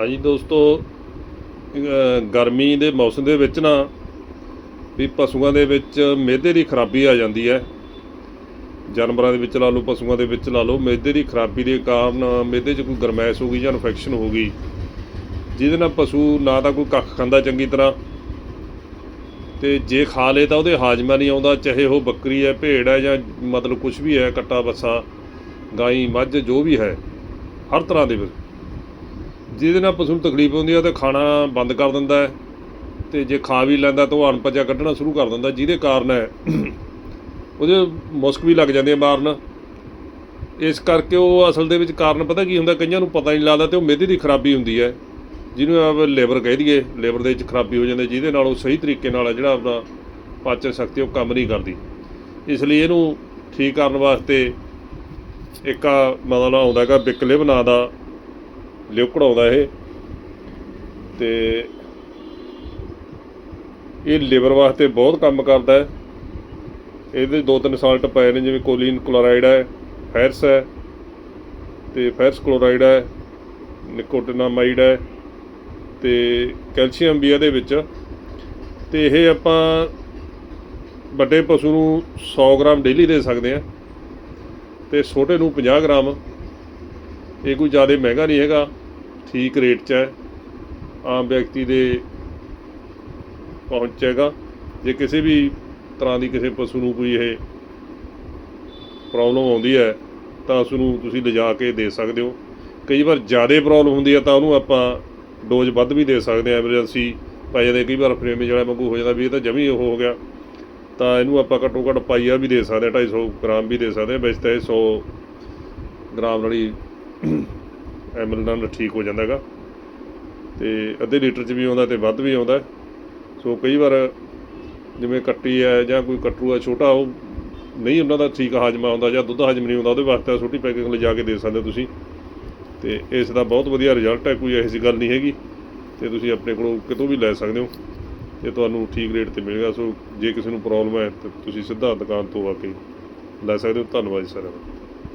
ਹਾਂਜੀ ਦੋਸਤੋ ਗਰਮੀ ਦੇ ਮੌਸਮ ਦੇ ਵਿੱਚ ਨਾ ਵੀ ਪਸ਼ੂਆਂ ਦੇ ਵਿੱਚ ਮਿਹਦੇ ਦੀ ਖਰਾਬੀ ਆ ਜਾਂਦੀ ਹੈ। ਜਾਨਵਰਾਂ ਦੇ ਵਿੱਚ ਲਾ ਲਓ, ਪਸ਼ੂਆਂ ਦੇ ਵਿੱਚ ਲਾ ਲਓ ਮਿਹਦੇ ਦੀ ਖਰਾਬੀ ਦੇ ਕਾਰਨ ਮਿਹਦੇ 'ਚ ਕੋਈ ਗਰਮੈਸ਼ ਹੋ ਗਈ ਜਾਂ ਇਨਫੈਕਸ਼ਨ ਹੋ ਗਈ, ਜਿਹਦੇ ਨਾਲ ਪਸ਼ੂ ਨਾ ਤਾਂ ਕੋਈ ਕੱਖ ਖਾਂਦਾ ਚੰਗੀ ਤਰ੍ਹਾਂ ਤੇ ਜੇ ਖਾ ਲੇ ਤਾਂ ਉਹਦੇ ਹਾਜ਼ਮਾ ਨਹੀਂ ਆਉਂਦਾ, ਚਾਹੇ ਉਹ ਬੱਕਰੀ ਹੈ, ਭੇਡ ਹੈ ਜਾਂ ਮਤਲਬ ਕੁਝ ਵੀ ਹੈ, ਕੱਟਾ, ਬੱਸਾ, ਗਾਈ, ਮੱਝ, ਜੋ ਵੀ ਹੈ, ਹਰ ਤਰ੍ਹਾਂ ਦੇ ਜਿਹਦੇ ਨਾਲ ਪਸ਼ੂ ਨੂੰ ਤਕਲੀਫ ਹੁੰਦੀ ਹੈ ਤਾਂ ਖਾਣਾ ਬੰਦ ਕਰ ਦਿੰਦਾ ਹੈ ਤੇ ਜੇ ਖਾ ਵੀ ਲੈਂਦਾ ਤਾਂ ਉਹ ਅਣਪਚਾ ਕੱਢਣਾ ਸ਼ੁਰੂ ਕਰ ਦਿੰਦਾ, ਜਿਹਦੇ ਕਾਰਨ ਉਹਦੇ ਮੁਸਕ ਵੀ ਲੱਗ ਜਾਂਦੀ ਹੈ ਮਾਰਨ। ਇਸ ਕਰਕੇ ਉਹ ਅਸਲ ਦੇ ਵਿੱਚ ਕਾਰਨ ਪਤਾ ਕੀ ਹੁੰਦਾ, ਕਈਆਂ ਨੂੰ ਪਤਾ ਨਹੀਂ ਲੱਗਦਾ ਤੇ ਉਹ ਮਿਹਦੇ ਦੀ ਖਰਾਬੀ ਹੁੰਦੀ ਹੈ। ਜਿਹਨੂੰ ਆਪ ਲੇਬਰ ਕਹਿ ਦਈਏ, ਲੇਬਰ ਦੇ ਵਿੱਚ ਖਰਾਬੀ ਹੋ ਜਾਂਦੀ, ਜਿਹਦੇ ਨਾਲ ਉਹ ਸਹੀ ਤਰੀਕੇ ਨਾਲ ਜਿਹੜਾ ਆਪਣਾ ਪਾਚਨ ਸ਼ਕਤੀ, ਉਹ ਕੰਮ ਨਹੀਂ ਕਰਦੀ। ਇਸ ਲਈ ਇਹਨੂੰ ਠੀਕ ਕਰਨ ਵਾਸਤੇ ਇੱਕ ਮਤਲਬ ਆਉਂਦਾ ਹੈਗਾ ਬਿਕਲਿਵ ਨਾਂ ਦਾ ਲਿਕਵਿਡ ਆਉਂਦਾ ਇਹ। ਤੇ ਇਹ ਲਿਵਰ ਵਾਸਤੇ ਬਹੁਤ ਕੰਮ ਕਰਦਾ ਹੈ। ਇਹਦੇ ਦੋ ਤਿੰਨ ਸਾਲਟ ਪਏ ਨੇ, ਜਿਵੇਂ ਕੋਲੀਨ ਕਲੋਰਾਈਡ ਹੈ, ਫੈਰਸ ਹੈ, ਤੇ ਫੈਰਸ ਕਲੋਰਾਈਡ ਹੈ, ਨਿਕੋਟਿਨਾਮਾਈਡ ਹੈ, ਤੇ ਕੈਲਸ਼ੀਅਮ ਵੀ ਇਹਦੇ ਵਿੱਚ। ਤੇ ਇਹ ਆਪਾਂ ਵੱਡੇ ਪਸ਼ੂ ਨੂੰ 100 ਗ੍ਰਾਮ ਡੇਲੀ ਦੇ ਸਕਦੇ ਆ ਤੇ ਛੋਟੇ ਨੂੰ 50 ਗ੍ਰਾਮ। ਇਹ ਕੋਈ ਜ਼ਿਆਦਾ ਮਹਿੰਗਾ ਨਹੀਂ ਹੈਗਾ। ਠੀਕ ਰੇਟ 'ਚ ਹੈ, ਆਮ ਵਿਅਕਤੀ ਦੇ ਪਹੁੰਚ 'ਚ ਹੈਗਾ। ਜੇ ਕਿਸੇ ਵੀ ਤਰ੍ਹਾਂ ਦੀ ਕਿਸੇ ਪਸ਼ੂ ਨੂੰ ਕੋਈ ਇਹ ਪ੍ਰੋਬਲਮ ਆਉਂਦੀ ਹੈ, ਤਾਂ ਉਸ ਨੂੰ ਤੁਸੀਂ ਲਿਜਾ ਕੇ ਦੇ ਸਕਦੇ ਹੋ। ਕਈ ਵਾਰ ਜ਼ਿਆਦਾ ਪ੍ਰੋਬਲਮ ਹੁੰਦੀ ਹੈ, ਤਾਂ ਉਹਨੂੰ ਆਪਾਂ ਡੋਜ਼ ਵੱਧ ਵੀ ਦੇ ਸਕਦੇ ਹਾਂ ਐਮਰਜੈਂਸੀ ਪੈ ਜਾਂਦੇ ਕਈ ਵਾਰ ਫਰੇਮ ਜਿਹੜਾ ਵਾਂਗੂ ਹੋ ਜਾਂਦਾ ਵੀ ਇਹ ਤਾਂ ਜਮੀ ਉਹ ਹੋ ਗਿਆ। ਤਾਂ ਇਹਨੂੰ ਆਪਾਂ ਘੱਟੋ ਘੱਟ ਪਾਈਆ ਵੀ ਦੇ ਸਕਦੇ ਹਾਂ 250 ਗ੍ਰਾਮ ਵੀ ਦੇ ਸਕਦੇ ਹਾਂ, ਵੈਸੇ ਤਾਂ ਇਹ 100 ਗ੍ਰਾਮ ਨਾਲ ਹੀ ਐਮਐਲ ਨਾਲ ਠੀਕ ਹੋ ਜਾਂਦਾ ਹੈਗਾ ਤੇ ਅੱਧੇ ਲੀਟਰ ਚ ਵੀ ਆਉਂਦਾ ਤੇ ਵੱਧ ਵੀ ਆਉਂਦਾ। ਸੋ ਕਈ ਵਾਰ ਜਿਵੇਂ ਕੱਟੀ ਹੈ ਜਾਂ ਕੋਈ ਕਟਰੂ ਹੈ ਛੋਟਾ, ਉਹ ਨਹੀਂ ਉਹਨਾਂ ਦਾ ਠੀਕ ਹਾਜ਼ਮਾ ਆਉਂਦਾ ਜਾਂ ਦੁੱਧ ਹਾਜ਼ਮ ਨਹੀਂ ਆਉਂਦਾ ਉਹਦੇ ਵਾਸਤੇ ਛੋਟੀ ਪੈਕਿੰਗ ਲਿਜਾ ਕੇ ਦੇ ਸਕਦੇ ਹੋ ਤੁਸੀਂ। ਤੇ ਇਸ ਦਾ ਬਹੁਤ ਵਧੀਆ ਰਿਜ਼ਲਟ ਹੈ, ਕੋਈ ਇਹੋ ਜਿਹੀ ਗੱਲ ਨਹੀਂ ਹੈਗੀ। ਤੇ ਤੁਸੀਂ ਆਪਣੇ ਕੋਲੋਂ ਕਿਤੋਂ ਵੀ ਲੈ ਸਕਦੇ ਹੋ। ਇਹ ਤੁਹਾਨੂੰ ਠੀਕ ਰੇਟ ਤੇ ਮਿਲੇਗਾ। ਸੋ ਜੇ ਕਿਸੇ ਨੂੰ ਪ੍ਰੋਬਲਮ ਹੈ, ਤਾਂ ਤੁਸੀਂ ਸਿੱਧਾ ਦੁਕਾਨ ਤੋਂ ਆ ਕੇ ਲੈ ਸਕਦੇ ਹੋ। ਧੰਨਵਾਦ ਜੀ ਸਾਰਿਆਂ ਦਾ।